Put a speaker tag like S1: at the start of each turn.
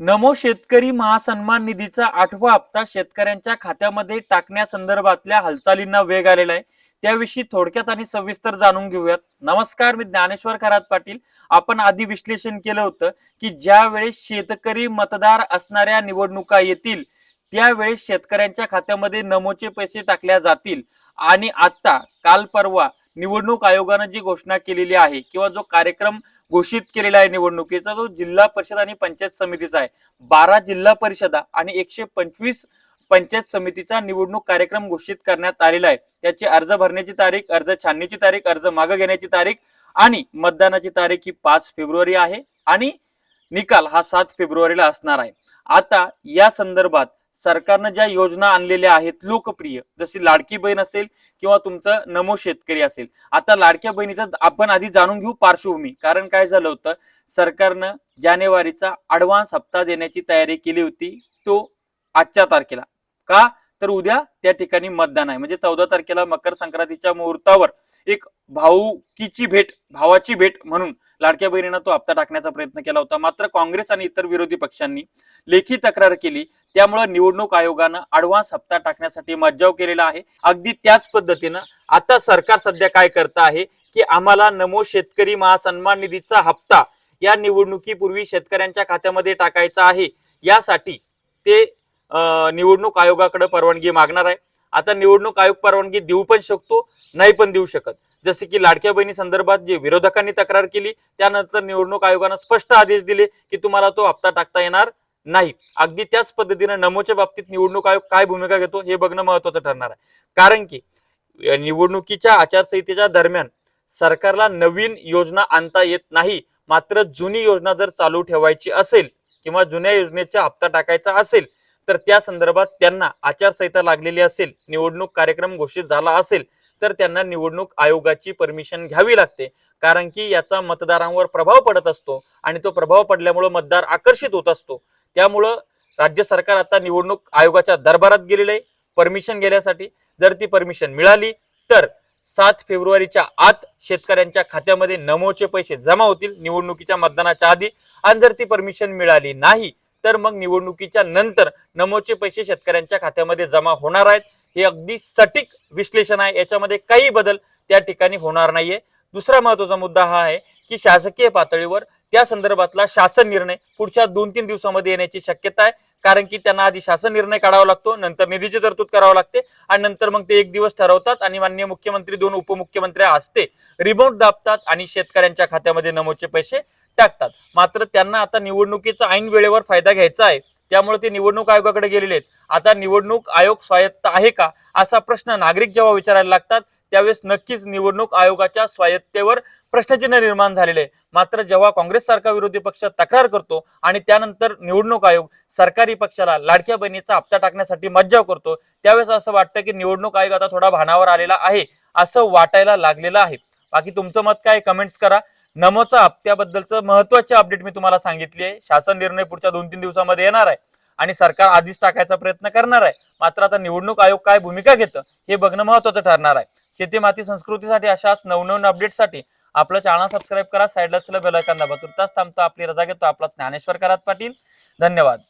S1: नमो शेतकरी महासन्मान निधीचा आठवा हप्ता शेतकऱ्यांच्या खात्यामध्ये टाकण्यासंदर्भातल्या हालचालींना वेग आलेला आहे. त्याविषयी थोडक्यात आणि सविस्तर जाणून घेऊयात. नमस्कार मी ज्ञानेश्वर खरात पाटील. आपण आधी विश्लेषण केलं होतं की ज्यावेळेस शेतकरी मतदार असणाऱ्या निवडणुका येतील त्यावेळेस शेतकऱ्यांच्या खात्यामध्ये नमोचे पैसे टाकल्या जातील. आणि आता काल परवा निवडणूक आयोगानं जी घोषणा केलेली आहे किंवा जो कार्यक्रम घोषित केलेला आहे निवडणुकीचा जो जिल्हा परिषद आणि पंचायत समितीचा आहे. बारा जिल्हा परिषदा आणि एकशे पंचवीस पंचायत समितीचा निवडणूक कार्यक्रम घोषित करण्यात आलेला आहे. त्याची अर्ज भरण्याची तारीख अर्ज छाननीची तारीख अर्ज मागे घेण्याची तारीख आणि मतदानाची तारीख ही पाच फेब्रुवारी आहे आणि निकाल हा सात फेब्रुवारीला असणार आहे. आता या संदर्भात सरकारनं ज्या योजना आणलेल्या आहेत लोकप्रिय जशी लाडकी बहीण असेल किंवा तुमचं नमो शेतकरी असेल. आता लाडक्या बहिणीचं आपण आधी जाणून घेऊ पार्श्वभूमी. कारण काय झालं होतं? सरकारनं जानेवारीचा अडव्हान्स हप्ता देण्याची तयारी केली होती. तो आजच्या तारखेला. का? तर उद्या त्या ठिकाणी मतदान आहे. म्हणजे चौदा तारखेला मकर संक्रांतीच्या मुहूर्तावर एक भाऊकीची भेट भावाची भेट म्हणून लाडक्या बहिणीनं तो हप्ता टाकण्याचा प्रयत्न केला होता. मात्र काँग्रेस आणि इतर विरोधी पक्षांनी लेखी तक्रार केली. त्यामुळे निवडणूक आयोगानं अडव्हान्स हप्ता टाकण्यासाठी मज्जाव केलेला आहे. अगदी त्याच पद्धतीनं आता सरकार सध्या काय करत आहे की आम्हाला नमो शेतकरी महासन्मान निधीचा हप्ता या निवडणुकीपूर्वी शेतकऱ्यांच्या खात्यामध्ये टाकायचा आहे. यासाठी ते निवडणूक आयोगाकडे परवानगी मागणार आहे. आता निवडणूक आयोग परवानगी देऊ पण शकतो नाही पण देऊ शकत. जसे की लाडक्या बहिणी संदर्भात जे विरोधकांनी तक्रार केली त्यानंतर निवडणूक आयोगानं स्पष्ट आदेश दिले की तुम्हाला तो हप्ता टाकता येणार नाही. अगदी त्याच पद्धतीनं नमोच्या बाबतीत निवडणूक आयोग काय भूमिका घेतो हे बघणं महत्वाचं ठरणार आहे. कारण की निवडणुकीच्या आचारसंहितेच्या दरम्यान सरकारला नवीन योजना आणता येत नाही. मात्र जुनी योजना जर चालू ठेवायची असेल किंवा जुन्या योजनेचा हप्ता टाकायचा असेल तर त्या संदर्भात त्यांना आचारसंहिता लागलेली असेल निवडणूक कार्यक्रम घोषित झाला असेल तर त्यांना निवडणूक आयोगाची परमिशन घ्यावी लागते. कारण की याचा मतदारांवर प्रभाव पडत असतो आणि तो प्रभाव पडल्यामुळे मतदार आकर्षित होत असतो. त्यामुळं राज्य सरकार आता निवडणूक आयोगाच्या दरबारात गेलेलं आहे. परमिशन घेण्यासाठी जर ती परमिशन मिळाली तर सात फेब्रुवारीच्या आत शेतकऱ्यांच्या खात्यामध्ये नमोचे पैसे जमा होतील निवडणुकीच्या मतदानाच्या आधी. आणि जर ती परमिशन मिळाली नाही तर मग निवडणुकीच्या नंतर नमोचे पैसे शेतकऱ्यांच्या खात्यामध्ये जमा होणार आहेत. हे अगदी सटीक विश्लेषण आहे. याच्यामध्ये काही बदल त्या ठिकाणी होणार नाहीये. दुसरा महत्त्वाचा मुद्दा हा आहे की शासकीय पातळीवर त्या संदर्भातला शासन निर्णय पुढच्या दोन तीन दिवसामध्ये येण्याची शक्यता आहे. कारण की त्यांना आधी शासन निर्णय काढावा लागतो नंतर निधीची तरतूद करावी लागते आणि नंतर मग ते एक दिवस ठरवतात आणि माननीय मुख्यमंत्री दोन उपमुख्यमंत्री असते. रिमोट दाबतात आणि शेतकऱ्यांच्या खात्यामध्ये नमोचे पैसे टाकतात. मात्र त्यांना आता निवडणुकीचा ऐन वेळेवर फायदा घ्यायचा आहे. त्यामुळे ते निवडणूक आयोगाकडे गेलेले आहेत. आता निवडणूक आयोग स्वायत्त आहे का? असा प्रश्न नागरिक जेव्हा विचारायला लागतात त्यावेळेस नक्कीच निवडणूक आयोगाच्या स्वायत्तेवर प्रश्नचिन्ह निर्माण झालेले आहे. मात्र जेव्हा काँग्रेस सारखा विरोधी पक्ष तक्रार करतो आणि त्यानंतर निवडणूक आयोग सरकारी पक्षाला लाडक्या बहिणीचा हप्ता टाकण्यासाठी मज्जाव करतो त्यावेळेस असं वाटतं की निवडणूक आयोग आता थोडा भानावर आलेला आहे असं वाटायला लागलेलं आहे. बाकी तुमचं मत काय? कमेंट्स करा. नमोचा हप्त्याबद्दलचं महत्त्वाचे अपडेट मी तुम्हाला सांगितली आहे. शासन निर्णय पुढच्या दोन तीन दिवसामध्ये येणार आहे आणि सरकार आधीच टाकायचा प्रयत्न करणार आहे. मात्र आता निवडणूक आयोग काय भूमिका घेतं हे बघणं महत्वाचं ठरणार आहे. शेती माती संस्कृतीसाठी अशाच नवनवीन अपडेटसाठी आपलं चॅनल सबस्क्राईब करा. साईडला असलेलं बेल दाबा तुर्तास थांबतो. आपली रजा घेतो. आपला ज्ञानेश्वर करात पाटील. धन्यवाद.